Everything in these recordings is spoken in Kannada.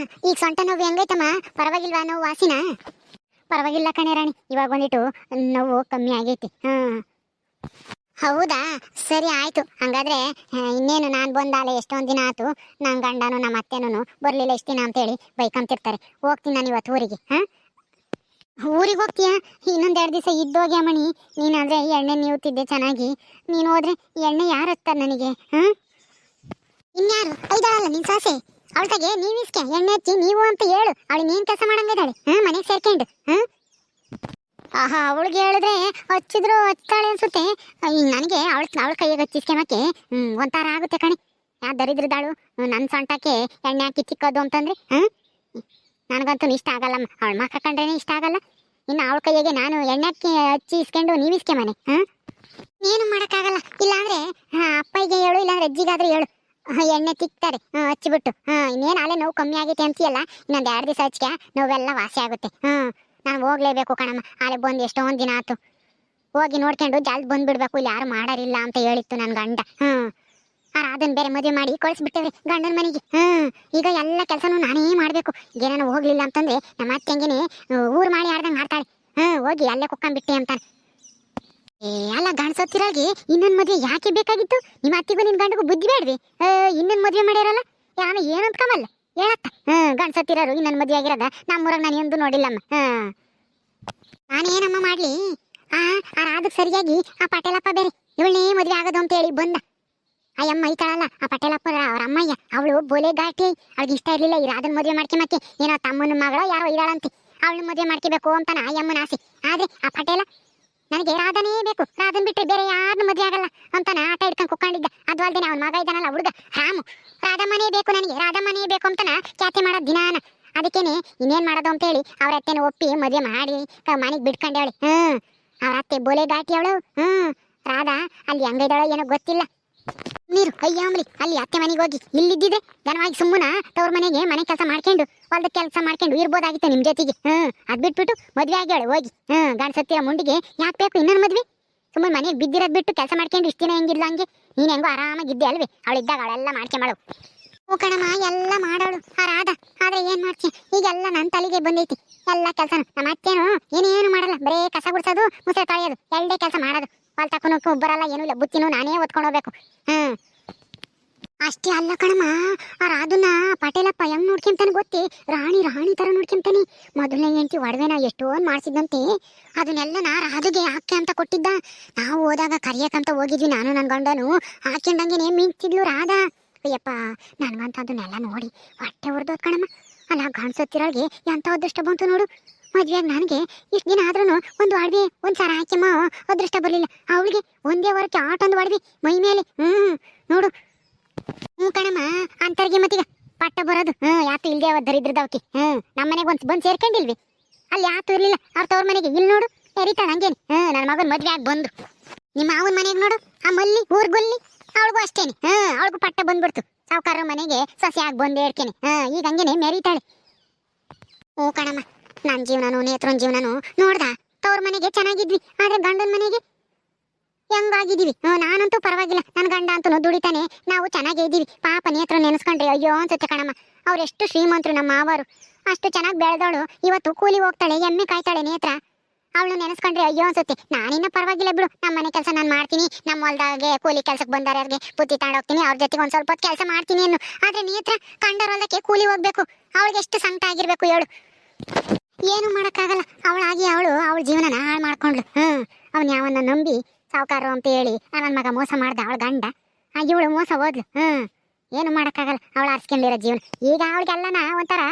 ಈಗ ಸೊಂಟ ನೋವು ಹೆಂಗೈತಮ್ಮ? ಪರವಾಗಿಲ್ವಾ ನೋವು ವಾಸಿನ? ಪರವಾಗಿಲ್ಲ ಕಣೆ ರಾಣಿ. ಇವಾಗ ಬಂದಿಟ್ಟು ನೋವು ಕಮ್ಮಿ ಆಗೈತಿ. ಹಾ. ಹೌದಾ? ಸರಿ ಆಯ್ತು. ಹಂಗಾದ್ರೆ ಇನ್ನೇನು ನಾನು ಬಂದಾಲೆ ಎಷ್ಟೊಂದು ದಿನ ಆತು ನನ್ನ ಗಂಡನು ನಮ್ಮ ಅತ್ತೆನೂ ಬರ್ಲಿಲ್ಲ ಎಷ್ಟು ದಿನ ಅಂತೇಳಿ ಬೈಕಂತಿರ್ತಾರೆ. ಹೋಗ್ತೀನಿ ನಾನು ಇವತ್ತು ಊರಿಗೆ. ಹಾ? ಊರಿಗೆ ಹೋಗ್ತೀಯಾ? ಇನ್ನೊಂದ್ ಎರಡು ದಿವಸ ಇದ್ದೋಗ್ಯ ಮಣಿ ನೀನಾದ್ರೆ ಎಣ್ಣೆ ನೀವುತ್ತಿದ್ದೆ ಚೆನ್ನಾಗಿ. ನೀನು ಹೋದ್ರೆ ಎಣ್ಣೆ ಯಾರು ಹತ್ತಾರೆ ನನಗೆ? ಹಾ? ಇನ್ಯಾರು? ಐದಾಳಲ್ಲ ನಿನ್ ಸಾಸೆ? ಅವಳ್ತಾಗೆ ನೀವಿಸ್ಕೆ ಎಣ್ಣೆ ಹಚ್ಚಿ ನೀವು ಅಂತ ಹೇಳು. ಅವಳು ನೀನ್ ಕೆಲಸ ಮಾಡಂಗಿದ್ದಾಳೆ. ಹ್ಮ್ ಮನೆಗೆ ಸೇರ್ಕೊಂಡು ಹ್ಮ್ ಆಹಾ ಅವಳಿಗೆ ಹೇಳಿದ್ರೆ ಹಚ್ಚಿದ್ರು ಹಚ್ತಾಳೆ ಅನ್ಸುತ್ತೆ. ನನಗೆ ಅವಳ ಅವಳ ಕೈಗೆ ಹಚ್ಚಿಸ್ಕೆಮಕ್ಕೆ ಹ್ಮ್ ಒಂಥರ ಆಗುತ್ತೆ ಕಣೆ. ಯಾ ದರಿದ್ರದಾಳು ನನ್ನ ಸೊಂಟಕ್ಕೆ ಎಣ್ಣೆ ಹಾಕಿ ಚಿಕ್ಕದು ಅಂತಂದ್ರೆ ಹ್ಮ್ ನನಗಂತೂ ಇಷ್ಟ ಆಗಲ್ಲ ಅವಳ ಮಕ್ಕ ಕಂಡ್ರೇನೆ ಇಷ್ಟ ಆಗಲ್ಲ. ಇನ್ನು ಅವಳ ಕೈಗೆ ನಾನು ಎಣ್ಣೆ ಹಾಕಿ ಹಚ್ಚಿ ಇಸ್ಕೊಂಡು ನೀವಿಸ್ಕೆ ಮನೆ ಹ್ಮ್ ಏನು ಮಾಡೋಕ್ಕಾಗಲ್ಲ. ಇಲ್ಲಾಂದ್ರೆ ಹಾ, ಅಪ್ಪಯ್ಯಗೆ ಹೇಳು ಇಲ್ಲಾಂದ್ರೆ ಅಜ್ಜಿಗಾದ್ರೆ ಹೇಳು. ಎಣ್ಣೆ ತಿಕ್ತಾರೆ. ಹಾ, ಹಚ್ಚಿಬಿಟ್ಟು. ಹಾ ಇನ್ನೇನು ಅಲ್ಲೇ ನೋವು ಕಮ್ಮಿ ಆಗೈತೆ ಅಂತೀಯಲ್ಲ? ಇನ್ನೊಂದು ಎರಡು ದಿವಸ ಹಚ್ಕೆ ನೋವೆಲ್ಲ ವಾಸಿ ಆಗುತ್ತೆ. ಹ್ಮ್ ನಾನು ಹೋಗ್ಲೇಬೇಕು ಕಣಮ್ಮ. ಅಲ್ಲೇ ಬಂದು ಎಷ್ಟೊಂದು ದಿನ ಆತು. ಹೋಗಿ ನೋಡ್ಕೊಂಡು ಜಲ್ದಿ ಬಂದ್ಬಿಡ್ಬೇಕು. ಇಲ್ಲಿ ಯಾರು ಮಾಡಾರಿಲ್ಲ ಅಂತ ಹೇಳಿತ್ತು ನನ್ನ ಗಂಡ. ಹ್ಮ್ ಆ ಅದನ್ನ ಬೇರೆ ಮದುವೆ ಮಾಡಿ ಕಳ್ಸಿಬಿಟ್ಟೆ ಗಂಡನ ಮನೆಗೆ. ಹ್ಮ್ ಈಗ ಎಲ್ಲ ಕೆಲಸನೂ ನಾನೇ ಮಾಡಬೇಕು. ಏನಾನು ಹೋಗ್ಲಿಲ್ಲ ಅಂತಂದ್ರೆ ನಮ್ಮ ಅತ್ತೆ ಹಂಗೇನೆ ಊರು ಮಾಡಿ ಆಡ್ದಂಗೆ ಮಾಡ್ತಾಳೆ ಹ್ಮ್ ಹೋಗಿ ಅಲ್ಲೇ ಕುಕ್ಕಂಬಿಟ್ಟೆ ಅಂತಾನೆ. ಏ, ಅಲ್ಲ ಗಂಡ್ಸತ್ತಿರಾಗಿ ಇನ್ನೊಂದು ಮದ್ವೆ ಯಾಕೆ ಬೇಕಾಗಿತ್ತು? ನಿಮ್ಮ ಅತ್ತಿಗೂ ನಿನ್ ಗಂಡಗೂ ಬುದ್ಧಿ ಬೇಡ್ರಿ ಇನ್ನೊಂದು ಮದುವೆ ಮಾಡ್ಯಾರಲ್ಲ? ಯಾವ ಏನಂತ ಕಮಲ್ಲ ಹೇಳಕ್ಕ ಗಂಡ ಗಂಡ್ಸತ್ತಿರೋರು ಇನ್ನೊಂದು ಮದುವೆ ಆಗಿರೋದ? ನಮ್ಮೂರಾಗ ನಾನು ಎಂದು ನೋಡಿಲ್ಲಮ್ಮ. ಹ. ನಾನೇನಮ್ಮ ಮಾಡ್ಲಿ? ಆ ಆ ಸರಿಯಾಗಿ ಆ ಪಟೇಲಪ್ಪ ಬೇರೆ. ಇವಳನ್ನೇ ಮದ್ವೆ ಆಗೋದು ಅಂತ ಹೇಳಿ ಬಂದ. ಆ ಅಮ್ಮ ಐತಾಳಲ್ಲ ಆ ಪಟೇಲಪ್ಪ ಅವ್ರ ಅಮ್ಮಯ್ಯ. ಅವಳು ಬೋಲೆ ಗಾಟಿ ಅವಳಿಗೆ ಇಷ್ಟ ಇರಲಿಲ್ಲ ಈ ಮದುವೆ ಮಾಡ್ಕೊಂಬಕ್ಕೆ ಏನೋ ತಮ್ಮನ ಮಗಳ ಯಾರೋ ಇದ್ದಾಳಂತೆ. ಅವಳನ್ನ ಮದುವೆ ಮಾಡ್ಕೋಬೇಕು ಅಂತ ಆ ಆಸೆ. ಆದ್ರೆ ಆ ಪಟೇಲ ನನಗೆ ರಾಧನೇ ಬೇಕು. ರಾಧನ್ ಬಿಟ್ರೆ ಬೇರೆ ಯಾರನ್ನು ಮದುವೆ ಆಗಲ್ಲ ಅಂತಾನ ಆಟ ಹಿಡ್ಕೊಂಡು ಕುಕ್ಕೊಂಡಿದ್ದ. ಅದು ಅಲ್ಲದೆ ಅವನ ಮಗ ಇದ್ದಾನಲ್ಲ ಹುಡುಗ. ರಾಮು. ರಾಧಮ್ಮನೇ ಬೇಕು ನನಗೆ. ರಾಧಮ್ಮನೇ ಬೇಕು ಅಂತಾನ ಖ್ಯಾತಿ ಮಾಡೋದು ದಿನಾನ. ಅದಕ್ಕೇನೆ ಇನ್ನೇನ್ ಮಾಡೋದು ಅಂತೇಳಿ ಅವ್ರ ಅತ್ತೆನ ಒಪ್ಪಿ ಮದುವೆ ಮಾಡಿ ಮನೆಗೆ ಬಿಟ್ಕೊಂಡೇವಳಿ. ಹ್ಮ್. ಅವ್ರ ಅತ್ತೆ ಬೋಲೆ ದಾಟಿ ಅವಳು. ಹ್ಮ್. ರಾಧಾ, ಅಲ್ಲಿ ಹೆಂಗೈದಾಳೋ ಏನೋ ಗೊತ್ತಿಲ್ಲ. ನೀರು, ಅಯ್ಯ ಅಂಬ್ಲಿ, ಅಲ್ಲಿ ಅತ್ತೆ ಮನೆಗೆ ಹೋಗಿ ಇಲ್ಲಿದ್ದಿದೆ ದನವಾಗಿ ಸುಮ್ಮನ ತವ್ರ ಮನೆಗೆ ಮನೆ ಕೆಲಸ ಮಾಡ್ಕೊಂಡು, ಹೊಲದ ಕೆಲಸ ಮಾಡ್ಕೊಂಡು ಇರ್ಬೋದಾಗಿತ್ತು ನಿಮ್ಮ ಜೊತೆಗೆ. ಹ್ಞೂ ಅದು ಬಿಟ್ಬಿಟ್ಟು ಮದುವೆ ಆಗ್ಯಾಳೆ, ಹೋಗಿ. ಹ್ಮ್ ಗಂಡ್ಸತ್ತಿರ ಮುಂಡಿಗೆ ಯಾಕೆ ಬೇಕು ಇನ್ನೊಂದು ಮದುವೆ? ಸುಮ್ಮನೆ ಮನೆಗೆ ಬಿದ್ದಿರೋದು ಬಿಟ್ಟು ಕೆಲಸ ಮಾಡ್ಕೊಂಡು ಇಷ್ಟಿನ ಹೆಂಗಿಲ್ಲ ಹಂಗೆ? ನೀನು ಹೆಂಗೋ ಆರಾಮಾಗಿದ್ದೆ ಅಲ್ವೇ? ಅವಳಿದ್ದಾಗ ಅವಳೆಲ್ಲ ಮಾಡ್ಕೊಂಬಳು ಓ ಕಣಮ್ಮ, ಎಲ್ಲ ಮಾಡೋಳು, ಆ ರಾಧ. ಆದ್ರೆ ಏನ್ ಮಾಡ್ತೀಯ ಈಗೆಲ್ಲ ನನ್ನ ತಲೆಗೆ ಬಂದೈತಿ. ಎಲ್ಲ ಕೆಲಸನೂ. ನಮ್ಮ ಅತ್ತೇನು ಏನೇನು ಮಾಡಲ್ಲ. ಬರೇ ಕಸ ಗುಡ್ಸೋದು ಮುಸೆ ತೊಳೆಯೋದು ಎಲ್ಲದೇ ಕೆಲಸ ಮಾಡೋದು. ಹೊಲ್ ತಕೊಳಕ್ಕೂ ಬರಲ್ಲ ಏನೂ ಇಲ್ಲ. ಬುತ್ತಿನೂ ನಾನೇ ಒತ್ಕೊಂಡು ಹೋಗ್ಬೇಕು. ಹ್ಮ್. ಅಷ್ಟೇ ಅಲ್ಲ ಕಣಮ್ಮ, ಆ ರಾಧುನ ಪಟೇಲಪ್ಪ ಹೆಂಗ್ ನೋಡ್ಕೊಂತಾನೆ ಗೊತ್ತಿ? ರಾಣಿ ರಾಣಿ ತರ ನೋಡ್ಕೊಂತಾನೆ. ಮೊದಲನೇ ಹೆಂಡತಿ ಒಡವೆನ ಎಷ್ಟೊಂದು ಮಾಡಿಸಿದಂತೆ ಅದನ್ನೆಲ್ಲ ನಾ ರಾಧುಗೆ ಹಾಕೆ ಅಂತ ಕೊಟ್ಟಿದ್ದ. ನಾವು ಹೋದಾಗ ಕರಿಯಕ್ಕಂತ ಹೋಗಿದ್ವಿ, ನಾನು ನನ್ ಗಂಡನು. ಹಾಕ್ಯಂಡಂಗೆನೆ ಮಿಂಚಿದ್ಲು ರಾಧಾ. ಅಯ್ಯಪ್ಪ ನನಗಂತ ಅದನ್ನೆಲ್ಲ ನೋಡಿ ಹೊಟ್ಟೆ ಹೊಡೆದೋದ್ ಕಣಮ್ಮ. ಅಲ್ಲ ಕಾಣಿಸುತ್ತಿರೋಳಿಗೆ ಎಂಥ ಅದೃಷ್ಟ ಬಂತು ನೋಡು. ಮದ್ವೆಯಾಗ ನನಗೆ ಇಷ್ಟು ದಿನ ಆದ್ರೂ ಒಂದು ಅಡವೆ ಒಂದು ಸಾರ ಹಾಕ್ಯಮ್ಮ ಅದೃಷ್ಟ ಬರಲಿಲ್ಲ. ಅವಳಿಗೆ ಒಂದೇ ವಾರಕ್ಕೆ ಆಟೊಂದು ಒಡವೆ ಮೈ ಮೇಲೆ. ಹ್ಮ್, ನೋಡು. ಹ್ಞೂ ಕಣಮ್ಮ, ಅಂತರ್ಗೆ ಮತ್ತೀಗ ಪಟ್ಟ ಬರೋದು. ಹ್ಮ್, ಯಾತು ಇಲ್ದೇ ಅವ ದರಿದ್ರದವಕ್ಕೆ ಹ್ಮ್ ನಮ್ಮ ಮನೆಗೆ ಒಂದ್ ಬಂದು ಸೇರ್ಕೊಂಡಿಲ್ವಿ. ಅಲ್ಲಿ ಯಾತು ಇರ್ಲಿಲ್ಲ. ಅವ್ರ ತವ್ರ ಮನೆಗೆ ಇಲ್ಲಿ ನೋಡು, ಎರಿತಾಳ ಹಂಗೇನೆ. ಹ್ಮ್ ನನ್ನ ಮಗನ ಮದ್ವೆ ಆಗಿ ಬಂದು. ನಿಮ್ಮ ಅವನ ಮನೆಗೆ ನೋಡು, ಆ ಮಲ್ಲಿ ಊರ್ಗೊಲ್ಲಿ ಅವಳಿಗೂ ಅಷ್ಟೇನೆ. ಹ್ಮ್, ಅವಳಿಗೂ ಪಟ್ಟ ಬಂದ್ಬಿಡ್ತು. ಸಾವುಕಾರ ಮನೆಗೆ ಸೊಸೆ ಆಗಿ ಬಂದು ಹೇಳ್ಕೇನೆ ಹಾ ಈಗ ಹಂಗೇನೆ ಮೆರಿತಾಳೆ. ಓ ಕಣಮ್ಮ. ನನ್ನ ಜೀವನನು, ನೇತ್ರನ್ ಜೀವನನು ನೋಡ್ದ? ತವ್ರ ಮನೆಗೆ ಚೆನ್ನಾಗಿದ್ವಿ, ಆದ್ರೆ ಗಂಡನ ಮನೆಗೆ ಹೆಂಗಾಗಿದ್ದೀವಿ ನಾನಂತೂ ಪರವಾಗಿಲ್ಲ. ನನ್ನ ಗಂಡ ಅಂತೂ ದುಡಿತಾನೆ. ನಾವು ಚೆನ್ನಾಗೇ ಇದ್ದೀವಿ. ಪಾಪ ನೇತ್ರ ನೆನೆಸ್ಕೊಂಡ್ರಿ, ಅಯ್ಯೋ ಅನ್ಸುತ್ತೆ ಕಣಮ್ಮ. ಅವ್ರೆಷ್ಟು ಶ್ರೀಮಂತರು ನಮ್ಮ ಮಾವರು. ಅಷ್ಟು ಚೆನ್ನಾಗಿ ಬೆಳೆದವಳು. ಇವತ್ತು ಕೂಲಿ ಹೋಗ್ತಾಳೆ, ಎಮ್ಮೆ ಕಾಯ್ತಾಳೆ ನೇತ್ರ. ಅವಳು ನೆನೆಸ್ಕೊಂಡ್ರಿ, ಅಯ್ಯೋ ಅನ್ಸುತ್ತೆ. ನಾನಿನ್ನ ಪರವಾಗಿಲ್ಲ ಬಿಡು. ನಮ್ಮ ಮನೆ ಕೆಲಸ ನಾನು ಮಾಡ್ತೀನಿ. ನಮ್ಮ ಹೊಲ್ದಾಗೆ ಕೂಲಿ ಕೆಲಸಕ್ಕೆ ಬಂದಾರೆ ಅವ್ರಿಗೆ. ಬುತ್ತಿ ತಗೊಂಡೋಗ್ತೀನಿ ಅವ್ರ ಜೊತೆಗೆ ಒಂದು ಸ್ವಲ್ಪ ಹೊತ್ತು ಕೆಲಸ ಮಾಡ್ತೀನಿ ಅನ್ನು ಆದ್ರೆ ನೇತ್ರ ಕಂಡರ ಹೊಲ್ದಕ್ಕೆ ಕೂಲಿ ಹೋಗ್ಬೇಕು. ಅವಳಿಗೆ ಎಷ್ಟು ಸಂಕಟ ಆಗಿರ್ಬೇಕು ಹೇಳು. ಏನು ಮಾಡೋಕ್ಕಾಗಲ್ಲ. ಅವಳಾಗಿ ಅವಳು ಅವಳ ಜೀವನನ ಹಾಳು ಮಾಡ್ಕೊಂಡ್ಳು. ಹ್ಞೂ ಅವನು ಯಾವನ್ನ ನಂಬಿ ಸಾವುಕಾರ ಅಂತ ಹೇಳಿ ನನ್ನ ಮಗ ಮೋಸ ಮಾಡ್ದ ಅವಳ ಗಂಡ ಇವಳು ಮೋಸ ಹೋದ್ಲು. ಹ್ಞೂ ಏನು ಮಾಡೋಕ್ಕಾಗಲ್ಲ. ಅವಳು ಆರಿಸ್ಕೊಂಡಿರೋ ಜೀವನ. ಈಗ ಅವಳಿಗೆಲ್ಲನ ಒಂಥರ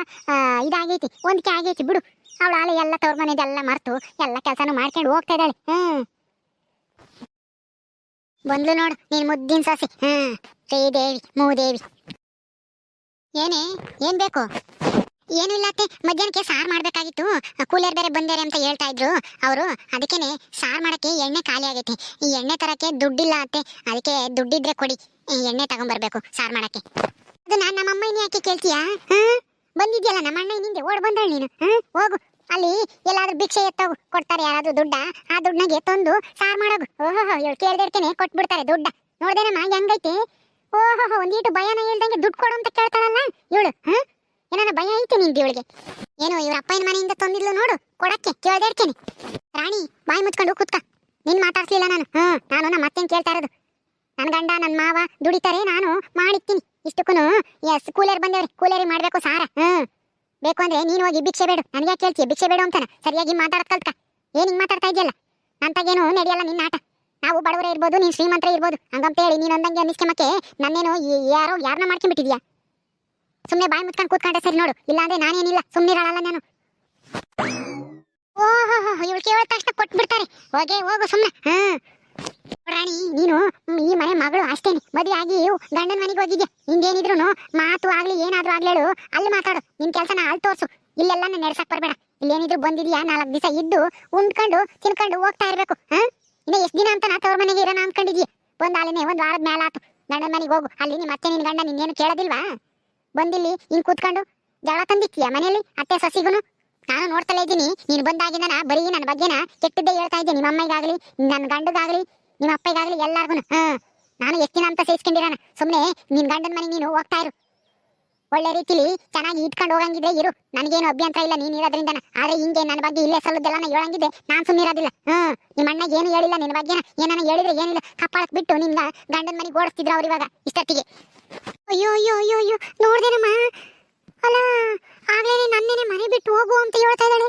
ಇದಾಗೈತಿ. ಹೊಂದಿಕೆ ಆಗೈತಿ ಬಿಡು. ಅವಳು ಆಲೆ ಎಲ್ಲ ತವ್ರ ಮನೆದೆಲ್ಲ ಮರ್ತು, ಎಲ್ಲ ಕೆಲಸನೂ ಮಾಡ್ಕೊಂಡು ಹೋಗ್ತಾ ಇದ್ದಾಳೆ. ಹ್ಞೂ ಬಂದ್ಲು ನೋಡು, ನೀನು ಮುದ್ದಿನ ಸಸಿ. ಹ್ಞೂ ಶ್ರೀದೇವಿ, ಮೂದೇವಿ. ಏನೇ? ಏನ್ ಬೇಕು? ಏನು ಇಲ್ಲ ಅತ್ತೆ. ಮಧ್ಯಾಹ್ನಕ್ಕೆ ಸಾರು ಮಾಡಬೇಕಾಗಿತ್ತು. ಕೂಲರ್ ಬೇರೆ ಬಂದಾರೆ ಅಂತ ಹೇಳ್ತಾ ಇದ್ರು ಅವರು. ಅದಕ್ಕೇನೆ ಸಾರು ಮಾಡಕ್ಕೆ ಎಣ್ಣೆ ಖಾಲಿ ಆಗೈತೆ. ಈ ಎಣ್ಣೆ ತರಕ್ಕೆ ದುಡ್ಡಿಲ್ಲ ಅತ್ತೆ. ಅದಕ್ಕೆ ದುಡ್ಡಿದ್ರೆ ಕೊಡಿ. ಈ ಎಣ್ಣೆ ತಗೊಂಡ್ಬರ್ಬೇಕು ಸಾರು ಮಾಡಕ್ಕೆ. ಅದು ನಾನು ನಮ್ಮ ಅಮ್ಮನ ಯಾಕೆ ಕೇಳ್ತೀಯಾ? ಹಾ? ಬಂದಿದ್ಯಲ್ಲ ನಮ್ಮ ಅಣ್ಣ ನಿಂದೆ. ಓಡ್ ಬಂದಳು ನೀನು? ಹೋಗು. ಅಲ್ಲಿ ಎಲ್ಲಾದ್ರೂ ಭಿಕ್ಷೆ ಎತ್ತೋಗು ಕೊಡ್ತಾರೆ ಯಾರಾದ್ರೂ ದುಡ್ಡ. ಆ ದುಡ್ಡನಾಗೆ ತಂದು ಸಾರು ಮಾಡೋಗು. ಓಹೋ ಇವಳು ಕೇಳ್ದಿರ್ತೇನೆ ಕೊಟ್ಬಿಡ್ತಾರೆ ದುಡ್ಡ. ನೋಡ್ದೇನಮ್ಮ, ಹೆಂಗೈತಿ? ಓಹೋ ಒಂದೀಟು ಭಯನ ಹೇಳ್ದಂಗೆ ದುಡ್ಡು ಕೊಡು ಅಂತ ಕೇಳ್ತಾಳಲ್ಲ ಇವಳು. ಹಾ? ಏನಾನ ಭಯ ಐತೆ ನಿಂದು ಇವಳಿಗೆ ಏನು ಇವ್ರ ಅಪ್ಪನ ಮನೆಯಿಂದ ತಂದಿದ್ಲು ನೋಡು, ಕೊಡಕ್ಕೆ ಕೇಳ್ದೇಡ್ತೇನೆ ರಾಣಿ, ಬಾಯಿ ಮುಚ್ಕೊಂಡು ಕೂತ್ಕ. ನಿನ್ ಮಾತಾಡ್ಸಿಲ್ಲ ನಾನು. ಹ್ಮ್, ನಾನು ನಮ್ಮ ಅತ್ತೆನ್ ಕೇಳ್ತಾ ಇರೋದು? ನನ್ನ ಗಂಡ ನನ್ನ ಮಾವ ದುಡಿತಾರೆ, ನಾನು ಮಾಡಿರ್ತೀನಿ. ಇಷ್ಟಕ್ಕೂ ಎಸ್, ಕೂಲರ್ ಬಂದೇವ್ರಿ ಕೂಲರಿ ಮಾಡಬೇಕು ಸಾರ. ಹ್ಮ್. ಬೇಕು ಅಂದ್ರೆ ನೀನು ಹೋಗಿ ಭಿಕ್ಷೆ ಬೇಡು. ನನಗೆ ಕೇಳ್ತೀಯ? ಭಿಕ್ಷೆ ಬೇಡು ಅಂತಾನ. ಸರಿಯಾಗಿ ಮಾತಾಡತ್ ಕಲ್ತ್ಕ. ಏನ್ ಹಿಂಗ್ ಮಾತಾಡ್ತಾ ಇದೆಯಲ್ಲ? ನಂತಾಗೇನು ನಡೆಯಲ್ಲ ನಿನ್ನ ಆಟ? ನಾವು ಬಡವರೇ ಇರ್ಬೋದು, ನೀನ್ ಶ್ರೀಮಂತರ ಇರ್ಬೋದು. ಹಂಗಂತ ಹೇಳಿ ನೀನ್ ಒಂದಂಗೆ ಅನ್ನಿಸ್ಕೊಂಬಕ್ಕೆ ನನ್ನೇನು ಯಾರೋ ಯಾರನ್ನ ಮಾಡ್ಕೊಂಡ್ಬಿಟ್ಟಿದ್ಯಾ? ಸುಮ್ನೆ ಬಾಯಿ ಮುಚ್ಕೊಂಡು ಕೂತ್ಕೊಂಡೆ ಸರಿ ನೋಡು. ಇಲ್ಲಾಂದ್ರೆ ನಾನೇನಿಲ್ಲ ಸುಮ್ನಿರಲ್ಲ ನಾನು. ಓಹೋ ಇವಳು ಕೇಳಿದ ತಕ್ಷಣ ಕೊಟ್ಬಿಡ್ತಾರೆ. ಹೋಗೆ, ಹೋಗು ಸುಮ್ಮನೆ ಹಾ. ರಾಣಿ, ನೀನು ಈ ಮನೆ ಮಗಳು ಅಷ್ಟೇನೆ. ಮದುವೆ ಆಗಿ ಗಂಡನ ಮನೆಗೆ ಹೋಗಿದ್ಯಾ? ಹಿಂಗೇನಿದ್ರು ಮಾತು ಆಗ್ಲಿ, ಏನಾದ್ರೂ ಆಗ್ಲೇಳು ಅಲ್ಲಿ ಮಾತಾಡು. ನಿನ್ ಕೆಲ್ಸನ ಅಲ್ಲಿ ತೋರ್ಸು. ಇಲ್ಲೆಲ್ಲ ನಡೆಸಕ್ ಬರಬೇಡ. ಇಲ್ಲೇನಿದ್ರು ಬಂದಿದ್ಯಾ? ನಾಲ್ಕು ದಿವಸ ಇದ್ದು ಉಂಡ್ಕೊಂಡು, ತಿನ್ಕೊಂಡು ಹೋಗ್ತಾ ಇರ್ಬೇಕು. ಹಾ? ಇನ್ನ ಎಷ್ಟು ದಿನ ಅಂತ ನಾ ತವ್ರ ಮನೆಗೆ ಇರೋಣ ಅನ್ಕೊಂಡಿದ್ಯಾ? ಬಂದ ಅಲ್ಲಿನೇ ಒಂದ್ ವಾರದ ಮೇಲೆ ಆತು. ಗಂಡನ ಮನೆಗೆ ಹೋಗು. ಅಲ್ಲಿ ನಿಮ್ಮ ಮತ್ತೆ ನಿನ್ ಗಂಡ ನಿನ್ನೇನು ಕೇಳೋದಿಲ್ವಾ? ಬಂದಿಲ್ಲಿ ನೀನ್ ಕೂತ್ಕೊಂಡು ಜಗಳ ತಂದಿತ್ತೀಯ ಮನೆಯಲ್ಲಿ? ಅತ್ತೆ ಸಸಿಗುನು? ನಾನು ನೋಡ್ತಲೇ ಇದ್ದೀನಿ, ನೀನು ಬಂದಾಗಿಂದ ಬರೀ ನನ್ನ ಬಗ್ಗೆನ ಕೆಟ್ಟದ್ದೇ ಹೇಳ್ತಾ ಇದ್ದೀನಿ ನಿಮ್ಮ ಅಮ್ಮಗಾಗ್ಲಿ ನನ್ನ ಗಂಡಗಾಗ್ಲಿ, ನಿಮ್ಮ ಅಪ್ಪಗಾಗ್ಲಿ ಎಲ್ಲಾರ್ಗು ಹಾ, ನಾನು ಎಷ್ಟಿನ ಅಂತ ಸೇರಿಸ್ಕೊಂಡಿರೋಣ. ಸುಮ್ಮನೆ ನಿನ್ ಗಂಡನ ಮನೆ ನೀನು ಹೋಗ್ತಾ ಇರು. ಒಳ್ಳೆ ರೀತಿಲಿ ಚೆನ್ನಾಗಿ ಇಟ್ಕೊಂಡು ಹೋಗಂಗಿದ್ರೆ ಇರು. ನನಗೇನು ಅಭ್ಯಂತರ ಇಲ್ಲ ನೀನ್ ಇರೋದ್ರಿಂದ ಆದ್ರೆ ಹಿಂಗೆ ನನ್ನ ಬಗ್ಗೆ ಇಲ್ಲೇ ಸಲ್ಲದೆಲ್ಲ ಹೇಳಂಗಿದ್ದೆ. ನಾನ್ ಸುಮ್ಮನಿರೋದಿಲ್ಲ ಹ್ಮ್ ನಿಮ್ಮ ಅಣ್ಣಗೆ ಏನು ಹೇಳಿಲ್ಲ ನಿನ್ನ ಬಗ್ಗೆ ಏನಾನ ಹೇಳಿದ್ರೆ ಏನಿಲ್ಲ. ಕಪ್ಪಾಳಕ್ ಬಿಟ್ಟು ನಿನ್ನ ಗಂಡನ ಮನೆಗೆ ಓಡಿಸ್ತಿದ್ರು ಅವ್ರು ಇವಾಗ ಇಷ್ಟೊತ್ತಿಗೆ. ಅಯ್ಯೋ ಅಯ್ಯೋ ಅಯ್ಯೋ ಅಯ್ಯೋ ನೋಡ್ದೇನಮ್ಮ ಅಲ್ಲ, ಆಗ್ಲೇನೆ ನನ್ನೇನೆ ಮನೆ ಬಿಟ್ಟು ಹೋಗು ಅಂತ ಹೇಳ್ತಾ ಇದ್ದಾಳೆ.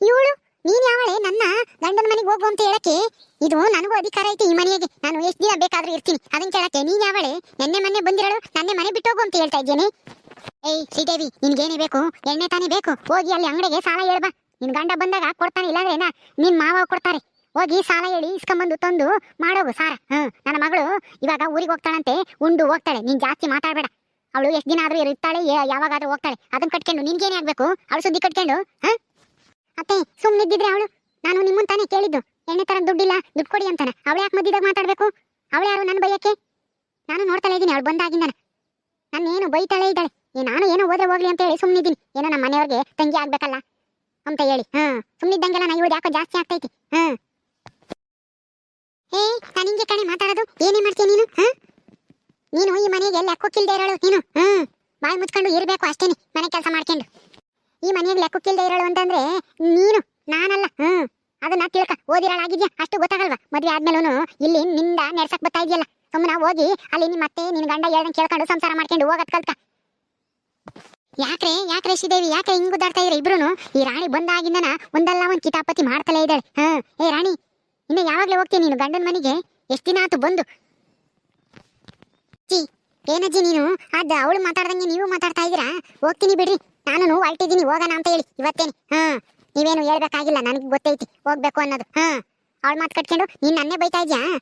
ಇವಳು, ನೀನ್ ಯಾವಳೆ? ನನ್ನ ಗಂಡನ ಮನೆಗೆ ಹೋಗು ಅಂತ ಹೇಳಕ್ಕೆ? ಇದು ನನಗೂ ಅಧಿಕಾರ ಐತೆ ಈ ಮನೆಗೆ. ನಾನು ಎಷ್ಟು ದಿನ ಬೇಕಾದ್ರೂ ಇರ್ತೀನಿ. ಅದನ್ನ ಕೇಳಕ್ಕೆ ನೀನ್ ಯಾವಳೆ? ನೆನ್ನೆ ಮೊನ್ನೆ ಬಂದಿರಳು, ನನ್ನೆ ಮನೆ ಬಿಟ್ಟು ಹೋಗು ಅಂತ ಹೇಳ್ತಾ ಇದ್ದೇನೆ. ಏಯ್, ಶ್ರೀದೇವಿ, ನಿನ್ಗೇನೇ ಬೇಕು? ಎಣ್ಣೆ ತಾನೇ ಬೇಕು? ಹೋಗಿ ಅಲ್ಲಿ ಅಂಗಡಿಗೆ ಸಾಲ ಹೇಳ್ಬಾ. ನಿನ್ ಗಂಡ ಬಂದಾಗ ಕೊಡ್ತಾನೆ, ಇಲ್ಲಾಂದ್ರೆ ನಿನ್ ಮಾವ ಕೊಡ್ತಾರೆ. ಹೋಗಿ ಸಾಲ ಹೇಳಿ ಇಸ್ಕೊಂಬಂದು ತಂದು ಮಾಡೋಗು ಸಾರ. ಹ್ಮ್, ನನ್ನ ಮಗಳು ಇವಾಗ ಊರಿಗೆ ಹೋಗ್ತಾಳಂತೆ, ಉಂಡು ಹೋಗ್ತಾಳೆ, ನೀನ್ ಜಾಸ್ತಿ ಮಾತಾಡಬೇಡ. ಅವಳು ಎಷ್ಟು ದಿನ ಆದ್ರೂ ಇರ್ತಾಳೆ ಯಾವಾಗಾದ್ರೂ ಹೋಗ್ತಾಳೆ. ಅದನ್ನ ಕಟ್ಕೊಂಡು ನಿನ್ಗೇನೇ ಆಗ್ಬೇಕು? ಅವಳು ಸುದ್ದಿ ಕಟ್ಕೊಂಡು, ಹಾ? ಅತ್ತೆ ಸುಮ್ಮನಿದ್ದಿದ್ರೆ ಅವಳು? ನಾನು ನಿಮ್ಮನ್ ತಾನೇ ಕೇಳಿದ್ದು. ಎಣ್ಣೆ ತರ ದುಡ್ಡಿಲ್ಲ, ದುಡ್ಡು ಕೊಡಿ ಅಂತಾನೆ. ಅವಳು ಯಾಕೆ ಮದ್ದಿದಾಗ ಮಾತಾಡ್ಬೇಕು? ಅವಳು ಯಾರು ನನ್ನ ಬೈಯಕ್ಕೆ? ನಾನು ನೋಡ್ತಾಳೆ ಇದ್ದೀನಿ ಅವಳು ಬಂದಾಗಿಂದನ. ನಾನೇನು ಬೈತಾಳೆ ಇದ್ದಾಳೆ. ನಾನು ಏನೋ ಹೋದ್ರೆ ಹೋಗ್ಲಿ ಅಂತ ಹೇಳಿ ಸುಮ್ಮನಿದ್ದೀನಿ ಏನೋ ನಮ್ಮ ಮನೆಯವ್ರಿಗೆ ತಂಗಿ ಆಗ್ಬೇಕಲ್ಲ ಅಂತ ಹೇಳಿ. ಹಾ ಸುಮ್ಮನಿದ್ದಂಗೆಲ್ಲ ನಾ ಇವಳು ಯಾಕೋ ಜಾಸ್ತಿ ಆಗ್ತೈತಿ. ಹಾ. ಏ, ನಾನು ಹಿಂಗೆ ಕಣೆ ಮಾತಾಡೋದು. ಏನೇ ಮಾಡ್ತೀಯ ನೀನು, ಹಾ? ನೀನು ಈ ಮನೆಗೆ ಲೆಕ್ಕಕ್ಕಿಲ್ದೇ ಇರೋಳು ನೀನು, ಹಾ? ಬಾಯಿ ಮುಚ್ಕೊಂಡು ಇರಬೇಕು ಅಷ್ಟೇನೆ, ಮನೆ ಕೆಲಸ ಮಾಡ್ಕೊಂಡು. ಈ ಮನೆಗೆ ಲೆಕ್ಕಕ್ಕಿಲ್ದೇ ಇರೋಳು ಅಂತಂದ್ರೆ ನೀನು, ನಾನಲ್ಲ, ಹಾ? ಅದನ್ನ ತಿಳ್ಕ, ಓದಿರೋಳಾಗಿದ್ಯಾ? ಅಷ್ಟು ಗೊತ್ತಾಗಲ್ವಾ? ಮದುವೆ ಆದ್ಮೇಲೂ ಇಲ್ಲಿ ನಿಂದ ನೆಡ್ಸಕ್ ಬರ್ತಾ ಇದೆಯಲ್ಲ? ಸುಮ್ಮನೆ ಹೋಗಿ ಅಲ್ಲಿ ನಿಮ್ಮ ಮತ್ತೆ ನಿನ್ ಗಂಡ ಹೇಳ್ದಂಗೆ ಕೇಳ್ಕೊಂಡು ಸಂಸಾರ ಮಾಡ್ಕೊಂಡು ಹೋಗತ್ ಕಲ್ತ ಯಾಕ್ರೆ ಯಾಕ್ರೆ ಶ್ರೀದೇವಿ ಯಾಕೆ ಹಿಂಗ್ ಗುದ್ದಾಡ್ತಾ ಇದ್ರೆ ಇಬ್ರು ಈ ರಾಣಿ ಬಂದಾಗಿಂದನ ಒಂದಲ್ಲ ಒಂದ್ ಕಿತಾಪತಿ ಮಾಡ್ತಲೇ ಇದ್ದಾಳೆ, ಹಾ? ಏ, ರಾಣಿ ಇನ್ನು ಯಾವಾಗಲೇ ಹೋಗ್ತೀನಿ ನೀನು? ಗಂಡನ ಮನೆಗೆ? ಎಷ್ಟು ದಿನ ಆತು? ಬಂದು. ಜಿ ಏನಜ್ಜಿ ನೀನು? ಅದ ಅವಳು ಮಾತಾಡ್ದಂಗೆ ನೀವು ಮಾತಾಡ್ತಾ ಇದ್ದೀರಾ? ಹೋಗ್ತೀನಿ ಬಿಡ್ರಿ. ನಾನು ಹೊರಟಿದ್ದೀನಿ, ಹೋಗೋಣ ಅಂತ ಹೇಳಿ. ಇವತ್ತೇನೆ. ಹಾ, ನೀವೇನು ಹೇಳ್ಬೇಕಾಗಿಲ್ಲ. ನನಗೆ ಗೊತ್ತೈತಿ. ಹೋಗ್ಬೇಕು ಅನ್ನೋದು. ಹಾಂ, ಅವಳು ಮಾತು ಕಟ್ಕೊಂಡು ನೀನ್ ನನ್ನೇ ಬೈತಾ ಇದ್ಯಾ?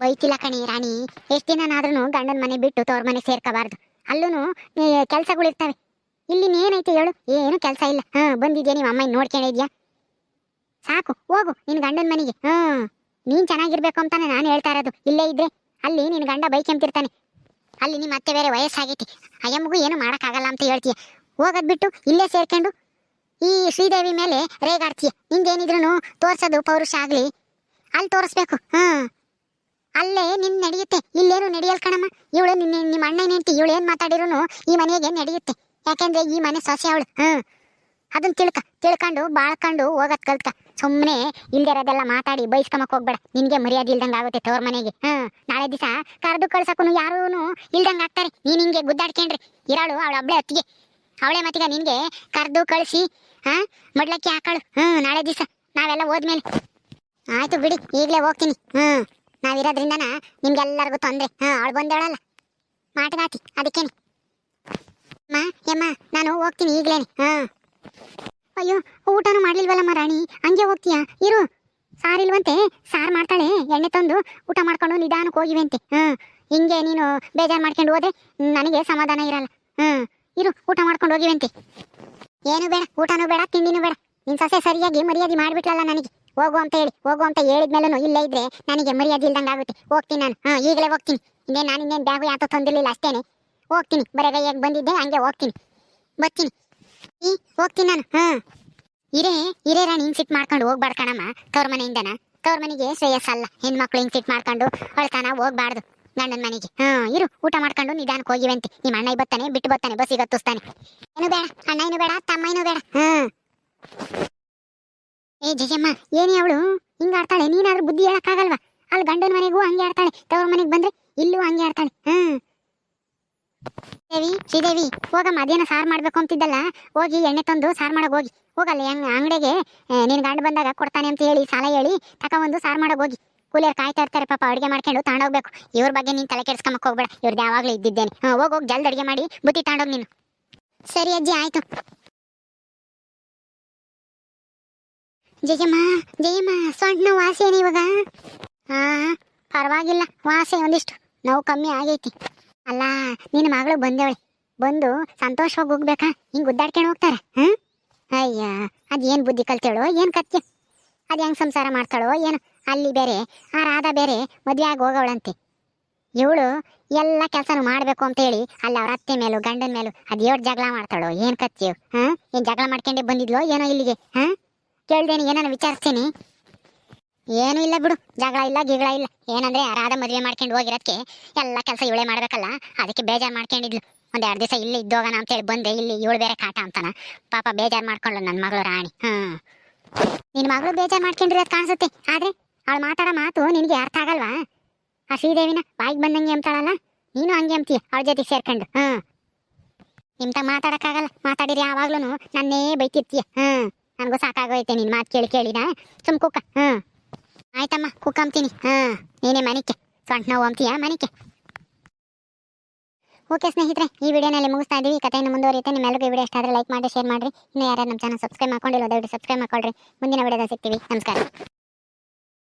ಬೈತಿಲ್ಲ ಕಣಿ ರಾಣಿ. ಎಷ್ಟು ದಿನನಾದ್ರೂ ಗಂಡನ ಮನೆ ಬಿಟ್ಟು ತವ್ರ ಮನೆ ಸೇರ್ಕೋಬಾರ್ದು. ಅಲ್ಲೂ ಕೆಲಸಗಳಿರ್ತವೆ. ಇಲ್ಲಿ ಏನೈತೆ ಹೇಳು? ಏನು ಕೆಲಸ ಇಲ್ಲ. ಹಾಂ, ಬಂದಿದ್ಯಾ ನಿಮ್ಮ ಅಮ್ಮ ನೋಡ್ಕೊಂಡಿದ್ಯಾ ಸಾಕು, ಹೋಗು, ನಿನ್ ಗಂಡನ ಮನೆಗೆ. ಹಾ ನೀನ್ ಚೆನ್ನಾಗಿರ್ಬೇಕು ಅಂತಾನೆ ನಾನು ಹೇಳ್ತಾ ಇರೋದು. ಇಲ್ಲೇ ಇದ್ರೆ ಅಲ್ಲಿ ನಿನ್ ಗಂಡ ಬೈಕ್ ಬೈಕೆಂತಿರ್ತಾನೆ ಅಲ್ಲಿ ನಿಮ್ಮ ಅತ್ತೆ ಬೇರೆ ವಯಸ್ಸಾಗೈತಿ. ಅಯ್ಯಮ್ಮಗೂ ಏನು ಮಾಡೋಕ್ಕಾಗಲ್ಲ ಅಂತ ಹೇಳ್ತೀಯ. ಹೋಗದ್ ಬಿಟ್ಟು ಇಲ್ಲೇ ಸೇರ್ಕೊಂಡು ಈ ಶ್ರೀದೇವಿ ಮೇಲೆ ರೇಗಾಡ್ತೀಯ. ನಿಂಗೇನಿದ್ರು ತೋರ್ಸೋದು ಪೌರುಷ ಆಗ್ಲಿ. ಅಲ್ಲಿ ತೋರಿಸ್ಬೇಕು. ಹಾ ಅಲ್ಲೇ ನಿನ್ ನಡೆಯುತ್ತೆ. ಇಲ್ಲೇನು ನಡೆಯಲ್ ಕಣಮ್ಮ. ಇವಳು ನಿನ್ನ ನಿಮ್ಮ ಅಣ್ಣ ಹೆಂಡತಿ, ಇವಳು ಏನ್ ಮಾತಾಡಿರೂ ಈ ಮನೆಗೆ ನಡೆಯುತ್ತೆ. ಯಾಕೆಂದ್ರೆ ಈ ಮನೆ ಸೊಸೆ ಅವಳು. ಹ್ಮ್. ಅದನ್ನ ತಿಳ್ಕ, ತಿಳ್ಕೊಂಡು, ಬಾಳ್ಕೊಂಡು ಹೋಗತ್ ಕಲ್ತ್ಕ ಸುಮ್ಮನೆ ಇಲ್ದಿರೋದೆಲ್ಲ ಮಾತಾಡಿ ಬೈಸ್ಕೊಂಬಕ್ ಹೋಗ್ಬೇಡ. ನಿನ್ಗೆ ಮರ್ಯಾದೆ ಇಲ್ದಂಗ ಆಗುತ್ತೆ ತವ್ರ ಮನೆಗೆ. ಹ್ಮ್ ನಾಳೆ ದಿವಸ ಕರೆದು ಕಳ್ಸಕ್ಕೂ ಯಾರೂ ಇಲ್ದಂಗ ಆಗ್ತಾರೆ. ನೀನ್ ನಿಂಗೆ ಗುದ್ದಾಡ್ಕೊಂಡ್ರಿ. ಇರಾಳು ಅವಳ ಒಬ್ಳೆ ಅತ್ತಿಗೆ ಅವಳೆ ಮತ್ತೀಗ ನಿನಗೆ ಕರೆದು ಕಳಿಸಿ, ಹಾ, ಮಡ್ಲಕ್ಕಿ ಹಾಕಳು. ಹ್ಮ್, ನಾಳೆ ದಿವಸ ನಾವೆಲ್ಲ ಹೋದ್ಮೇಲೆ. ಆಯ್ತು ಬಿಡಿ, ಈಗಲೇ ಹೋಗ್ತೀನಿ. ಹ್ಮ್, ನಾವಿರೋದ್ರಿಂದನ ನಿಮ್ಗೆಲ್ಲರಿಗೂ ತೊಂದ್ರೆ. ಹಾ, ಅವಳು ಬಂದೇಳಲ್ಲ ಮಾಟಗಾತಿ ಅದಕ್ಕೇನೆ. ಅಮ್ಮ, ಯಮ್ಮ, ನಾನು ಹೋಗ್ತೀನಿ ಈಗ್ಲೇನೆ. ಹಾ. ಅಯ್ಯೋ, ಊಟನೂ ಮಾಡ್ಲಿಲ್ವಲ್ಲಮ್ಮ ರಾಣಿ. ಹಂಗೆ ಹೋಗ್ತೀಯಾ? ಇರು. ಸಾರಿಲ್ವಂತೆ. ಸಾರು ಮಾಡ್ತಾಳೆ. ಎಣ್ಣೆ ತಂದು ಊಟ ಮಾಡ್ಕೊಂಡು ನಿಧಾನಕ್ಕೆ ಹೋಗಿವಂತೆ. ಹ್ಮ್. ಹಿಂಗೆ ನೀನು ಬೇಜಾರು ಮಾಡ್ಕೊಂಡು ಹೋದ್ರೆ ನನಗೆ ಸಮಾಧಾನ ಇರಲ್ಲ. ಹ್ಮ್. ಇರು, ಊಟ ಮಾಡ್ಕೊಂಡು ಹೋಗಿವಂತೆ. ಏನು ಬೇಡ, ಊಟನೂ ಬೇಡ, ತಿಂಡಿನೂ ಬೇಡ. ನಿನ್ ಸೊಸೆ ಸರಿಯಾಗಿ ಮರ್ಯಾದೆ ಮಾಡ್ಬಿಟ್ಟಲ್ಲ ನನಗೆ. ಹೋಗು ಅಂತ ಹೇಳಿ, ಹೋಗು ಅಂತ ಹೇಳಿದ್ಮೇಲೂ ಇಲ್ಲೇ ಇದ್ರೆ ನನಗೆ ಮರ್ಯಾದೆ ಇಲ್ದಂಗೆ ಆಗುತ್ತೆ. ಹೋಗ್ತೀನಿ ನಾನು. ಹಾ ಈಗಲೇ ಹೋಗ್ತೀನಿ. ಇನ್ನೇನು ನಾನು ಇನ್ನೇನು ಬ್ಯಾಗು ಯಾತೋ ತಂದಿರಲಿಲ್ಲ ಅಷ್ಟೇನೆ. ಹೋಗ್ತೀನಿ. ಬರೆ ಕೈಯಾಗಿ ಬಂದಿದ್ದೆ, ಹಂಗೆ ಹೋಗ್ತೀನಿ. ಬರ್ತೀನಿ. ಈ ಹೋಗ್ತೀನಿ ನಾನು, ಹಾ. ಇರೇ ಇರೇ ರಾಣಿ, ಹಿಂಗ್ ಸಿಟ್ ಮಾಡ್ಕೊಂಡು ಹೋಗ್ಬಾರ್ದು ಕಣಮ್ಮ, ತವ್ರ ಮನೆಯಿಂದನ. ತವ್ರ ಮನೆಗೆ ಶ್ರೇಯಸ್ ಅಲ್ಲ, ಹೆಣ್ಮಕ್ಳು ಹಿಂಗ್ ಸಿಟ್ ಮಾಡ್ಕೊಂಡು ಅಳ್ತಾನ, ಹೋಗ್ಬಾರ್ದು, ಗಂಡನ ಮನೆಗೆ. ಹ್ಮ್ ಇರು, ಊಟ ಮಾಡ್ಕೊಂಡು ನಿಧಾನಕ್ಕೆ ಹೋಗಿವಂತೆ. ನಿಮ್ಮ ಅಣ್ಣ ಬತ್ತಾನೆ ಬಿಟ್ಟು ಬರ್ತಾನೆ, ಬಸ್ಸಿಗೆ ಹತ್ತಿಸ್ತಾನೆ. ಏನು ಬೇಡ, ಅಣ್ಣ ಏನು ಬೇಡ, ತಮ್ಮ ಏನು ಬೇಡ ಹ್ಮ್ ಏ, ಜಯಮ್ಮ, ಏನೇ ಅವಳು, ಹಿಂಗ ಆಡ್ತಾಳೆ, ನೀನಾದ್ರೂ ಬುದ್ಧಿ ಹೇಳಕ್ಕಾಗಲ್ವಾ? ಅಲ್ಲಿ ಗಂಡನ ಮನೆಗೂ ಹಂಗೆ ಆಡ್ತಾಳೆ, ತವ್ರ ಮನೆಗೆ ಬಂದ್ರೆ ಇಲ್ಲೂ ಹಂಗೆ ಆಡ್ತಾಳೆ ಹ್ಮ್ ದೇವಿ ಶ್ರೀದೇವಿ ಹೋಗಮ್ಮ ಅದೇನೋ ಸಾರು ಮಾಡ್ಬೇಕು ಅಂತಿದ್ದಲ್ಲ, ಹೋಗಿ ಎಣ್ಣೆ ತಂದು ಸಾರು ಮಾಡೋಕೆ ಹೋಗಿ. ಹೋಗಲ್ಲ, ಹೆಂಗ್ ಅಂಗಡಿಗೆ ನೀನು ಗಂಡ ಬಂದಾಗ ಕೊಡ್ತಾನೆ ಅಂತ ಹೇಳಿ, ಸಾಲ ಹೇಳಿ ತಗೊಂಡು ಸಾರು ಮಾಡೋಕೆ ಹೋಗಿ. ಕೂಲಿಯರ್ ಕಾಯ್ತಾ ಇರ್ತಾರೆ ಪಾಪ, ಅಡುಗೆ ಮಾಡ್ಕೊಂಡು ತಗೊಂಡೋಗ್ಬೇಕು ಇವ್ರ ಬಗ್ಗೆ ನೀನು ತಲೆ ಕೆಡ್ಸ್ಕೊಂಬಕ್ಕೆ ಹೋಗ್ಬೇಡ ಇವ್ರದ್ದು ಯಾವಾಗಲೂ ಇದ್ದಿದ್ದೇನೆ. ಹಾಂ, ಹೋಗಿ ಹೋಗಿ, ಜಲ್ದಿ ಅಡುಗೆ ಮಾಡಿ, ಬುತ್ತಿ ಹೋಗಿ ನೀನು. ಸರಿ ಅಜ್ಜಿ, ಆಯ್ತು. ಜಯಮ್ಮ ಜಯಮ್ಮ, ಸೊಣ್ಣ ವಾಸಿ ಏನು ಇವಾಗ? ಹಾಂ ಪರವಾಗಿಲ್ಲ. ವಾಸೆ ಒಂದಿಷ್ಟು. ನೋವು ಕಮ್ಮಿ ಆಗೈತಿ. ಅಲ್ಲ, ನಿನ್ನ ಮಗಳು ಬಂದೇವಳೆ. ಬಂದು ಸಂತೋಷವಾಗಿ ಹೋಗ್ಬೇಕಾ? ಹಿಂಗೆ ಗುದ್ದಾಡ್ಕೊಂಡು ಹೋಗ್ತಾರೆ ಹ್ಮ್ ಅಯ್ಯ ಏನ್ ಬುದ್ಧಿ ಕಲ್ತೇಳೋ, ಏನ್ ಕತ್ಯ? ಅದು ಹೆಂಗ್ ಸಂಸಾರ ಮಾಡ್ತಾಳೋ, ಏನು? ಅಲ್ಲಿ ಬೇರೆ, ಆ ರಾಧ ಬೇರೆ ಮದ್ವೆ ಆಗಿ ಹೋಗವಳಂತೆ. ಇವಳು ಎಲ್ಲ ಕೆಲಸನೂ ಮಾಡಬೇಕು ಅಂತ ಹೇಳಿ ಅಲ್ಲಿ ಅವ್ರ ಅತ್ತೆ ಮೇಲೂ, ಗಂಡನ ಮೇಲೂ, ಅದು ಏಟ್ ಜಗಳ ಮಾಡ್ತಾಳೋ, ಏನ್ ಕತ್ತೆ ಹಾಂ? ಏನು ಜಗಳ ಮಾಡ್ಕೊಂಡೆ ಬಂದಿದ್ಲೋ, ಏನೋ ಇಲ್ಲಿಗೆ ಹ್ಮ್ ಕೇಳ್ದೇನೆ, ಏನಾನ ವಿಚಾರಿಸ್ತೀನಿ? ಏನೂ ಇಲ್ಲ ಬಿಡು. ಜಗಳ ಇಲ್ಲ, ಗಿಗಳ ಇಲ್ಲ. ಏನಂದ್ರೆ ಯಾರಾದ ಮದುವೆ ಮಾಡ್ಕೊಂಡು ಹೋಗಿರೋದಕ್ಕೆ ಎಲ್ಲ ಕೆಲಸ ಇವಳೆ ಮಾಡ್ಬೇಕಲ್ಲ? ಅದಕ್ಕೆ ಬೇಜಾರು ಮಾಡ್ಕೊಂಡಿದ್ಲು. ಒಂದ್ ಎರಡು ದಿವಸ ಇಲ್ಲಿ ಇದ್ದೋಗಣ ಅಂತೇಳಿ ಬಂದೆ. ಇಲ್ಲಿ ಇವಳು ಬೇರೆ ಕಾಟ ಅಂತಾನ. ಪಾಪ ಬೇಜಾರು ಮಾಡ್ಕೊಂಡ್ಲು ನನ್ನ ಮಗಳು ರಾಣಿ. ಹ್ಮ್ ನಿನ್ನ ಮಗಳು ಬೇಜಾರು ಮಾಡ್ಕೊಂಡಿರೋದು ಕಾಣಿಸುತ್ತೆ. ಆದ್ರೆ ಅವಳು ಮಾತಾಡೋ ಮಾತು ನಿನಗೆ ಅರ್ಥ ಆಗಲ್ವಾ? ಆ ಶ್ರೀದೇವಿನ ಬಾಯಿಗೆ ಬಂದಂಗೆ ಅಂತಾಳಲ್ಲ ನೀನು ಹಂಗೆ ಅಂತೀಯ ಅವಳ ಜೊತೆ ಸೇರ್ಕೊಂಡು. ಹ್ಮ್ ನಿಮ್ತಾಗ ಮಾತಾಡಕ್ಕಾಗಲ್ಲ. ಮಾತಾಡಿರಿ ಯಾವಾಗ್ಲೂ ನನ್ನೇ ಬೈತಿರ್ತೀಯ. ಹ್ಮ್ ನನಗೂ ಸಾಕಾಗೋಯ್ತೆ. ನಿನ್ ಮಾತು ಕೇಳಿ ಕೇಳಿನ. ಸುಮ್ ಕುಕ್ಕ ಆಯ್ತಮ್ಮ ಕುಕ್ಕಂತೀನಿ ಹಾ, ನೀನೇ ಮನಿಕೆ ಸೊಂಟ ನೋವು ಅಂತೀಯ ಮನಿಕೆ ಓಕೆ ಸ್ನೇಹಿತರೆ, ಈ ವಿಡಿಯೋನಲ್ಲಿ ಮುಗಿಸ್ತಾ ಇದೀವಿ ಈ ಕಥೆಯನ್ನು ಮುಂದುವರಿಯುತ್ತೆ. ನಿಮ್ಮೆಲ್ಲರಿಗೂ ವಿಡಿಯೋ ಇಷ್ಟ ಆದರೆ ಲೈಕ್ ಮಾಡಿ ಶೇರ್ ಮಾಡಿ ಇನ್ನು ಯಾರು ನಮ್ಮ ಚಾನಲ್ ಸಬ್ಸ್ಕ್ರೈಬ್ ಮಾಡ್ಕೊಂಡಿಲ್ಲ ದಯವಿಟ್ಟು ಸಬ್ಸ್ಕ್ರೈಬ್ ಮಾಡ್ಕೊಳ್ರಿ. ಮುಂದಿನ ವಿಡಿಯೋದಲ್ಲಿ ಸಿಗ್ತೀವಿ. ನಮಸ್ಕಾರ.